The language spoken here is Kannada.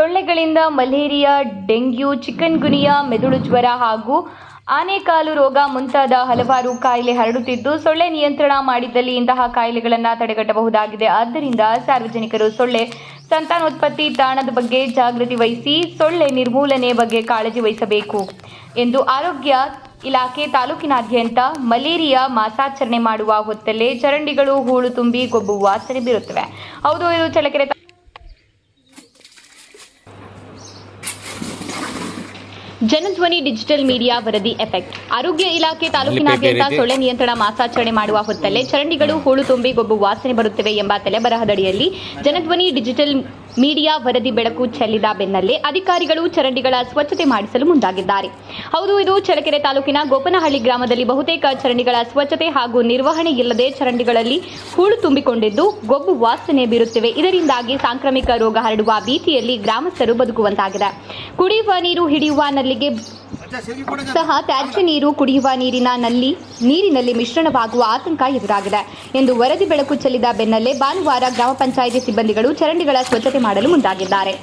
ಇದರಿಂದ ಮಲೇರಿಯಾ, ಡೆಂಗ್ಯೂ ಚಿಕನ್ ಗುನಿಯಾ ಮೆದುಳು ಜ್ವರ ಹಾಗೂ ಆನೆಕಾಲು ರೋಗ ಮುಂತಾದ ಹಲವಾರು ಕಾಯಿಲೆ ಹರಡುತ್ತಿದ್ದು, ಸೊಳ್ಳೆ ನಿಯಂತ್ರಣ ಮಾಡಿದಲ್ಲಿ ಇಂತಹ ಕಾಯಿಲೆಗಳನ್ನು ತಡೆಗಟ್ಟಬಹುದಾಗಿದೆ. ಆದ್ದರಿಂದ ಸಾರ್ವಜನಿಕರು ಸೊಳ್ಳೆ ಸಂತಾನೋತ್ಪತ್ತಿ ತಾಣದ ಬಗ್ಗೆ ಜಾಗೃತಿ ವಹಿಸಿ ಸೊಳ್ಳೆ ನಿರ್ಮೂಲನೆ ಬಗ್ಗೆ ಕಾಳಜಿ ವಹಿಸಬೇಕು ಎಂದು ಆರೋಗ್ಯ ಇಲಾಖೆ ತಾಲೂಕಿನಾದ್ಯಂತ ಮಲೇರಿಯಾ ಮಾಸಾಚರಣೆ ಮಾಡುವ ಹೊತ್ತಲ್ಲೇ ಚರಂಡಿಗಳು, ಹೂಳು ತುಂಬಿ ಗೊಬ್ಬು ವಾಸನೆ ಬೀರುತ್ತವೆ. ಹೌದು, ಇದು ಚಳ್ಳಕೆರೆ ಜನಧ್ವನಿ ಡಿಜಿಟಲ್ ಮೀಡಿಯಾ ವರದಿ ಎಫೆಕ್ಟ್. ಆರೋಗ್ಯ ಇಲಾಖೆ ತಾಲೂಕಿನಾದ್ಯಂತ ಸೊಳ್ಳೆ ನಿಯಂತ್ರಣ ಮಾಸಾಚರಣೆ ಮಾಡುವ ಹೊತ್ತಲ್ಲೇ ಚರಂಡಿಗಳು ಹೂಳು ತುಂಬಿ ಗೊಬ್ಬು ವಾಸನೆ ಬರುತ್ತಿವೆ ಎಂಬ ತಲೆಬರಹದಡಿಯಲ್ಲಿ ಜನಧ್ವನಿ ಡಿಜಿಟಲ್ ಮೀಡಿಯಾ ವರದಿ ಬೆಳಕು ಚೆಲ್ಲಿದ ಬೆನ್ನಲ್ಲೇ ಅಧಿಕಾರಿಗಳು ಚರಂಡಿಗಳ ಸ್ವಚ್ಛತೆ ಮಾಡಿಸಲು ಮುಂದಾಗಿದ್ದಾರೆ. ಹೌದು ಇದು ಚಳ್ಳಕೆರೆ ತಾಲೂಕಿನ ಗೋಪನಹಳ್ಳಿ ಗ್ರಾಮದಲ್ಲಿ ಬಹುತೇಕ ಚರಂಡಿಗಳ ಸ್ವಚ್ಛತೆ ಹಾಗೂ ನಿರ್ವಹಣೆ ಇಲ್ಲದೆ ಚರಂಡಿಗಳಲ್ಲಿ ಹೂಳು ತುಂಬಿಕೊಂಡಿದ್ದು ಗೊಬ್ಬು ವಾಸನೆ ಬೀರುತ್ತಿವೆ. ಇದರಿಂದಾಗಿ ಸಾಂಕ್ರಾಮಿಕ ರೋಗ ಹರಡುವ ಭೀತಿಯಲ್ಲಿ ಗ್ರಾಮಸ್ಥರು ಬದುಕುವಂತಾಗಿದೆ. ಕುಡಿಯುವ ನೀರು ಹಿಡಿಯುವ ನಲ್ಲಿಗೆ ಸಹ ತ್ಯಾಜ್ಯ ನೀರು, ಕುಡಿಯುವ ನೀರಿನ ನಲ್ಲಿ, ನೀರಿನಲ್ಲಿ ಮಿಶ್ರಣವಾಗುವ ಆತಂಕ ಎದುರಾಗಿದೆ ಎಂದು ವರದಿ ಬೆಳಕು ಚೆಲ್ಲಿದ ಬೆನ್ನಲ್ಲೇ ಭಾನುವಾರ ಗ್ರಾಮ ಪಂಚಾಯಿತಿ ಸಿಬ್ಬಂದಿಗಳು ಚರಂಡಿಗಳ ಸ್ವಚ್ಛತೆ ಮಾಡಲು ಮುಂದಾಗಿದ್ದಾರೆ.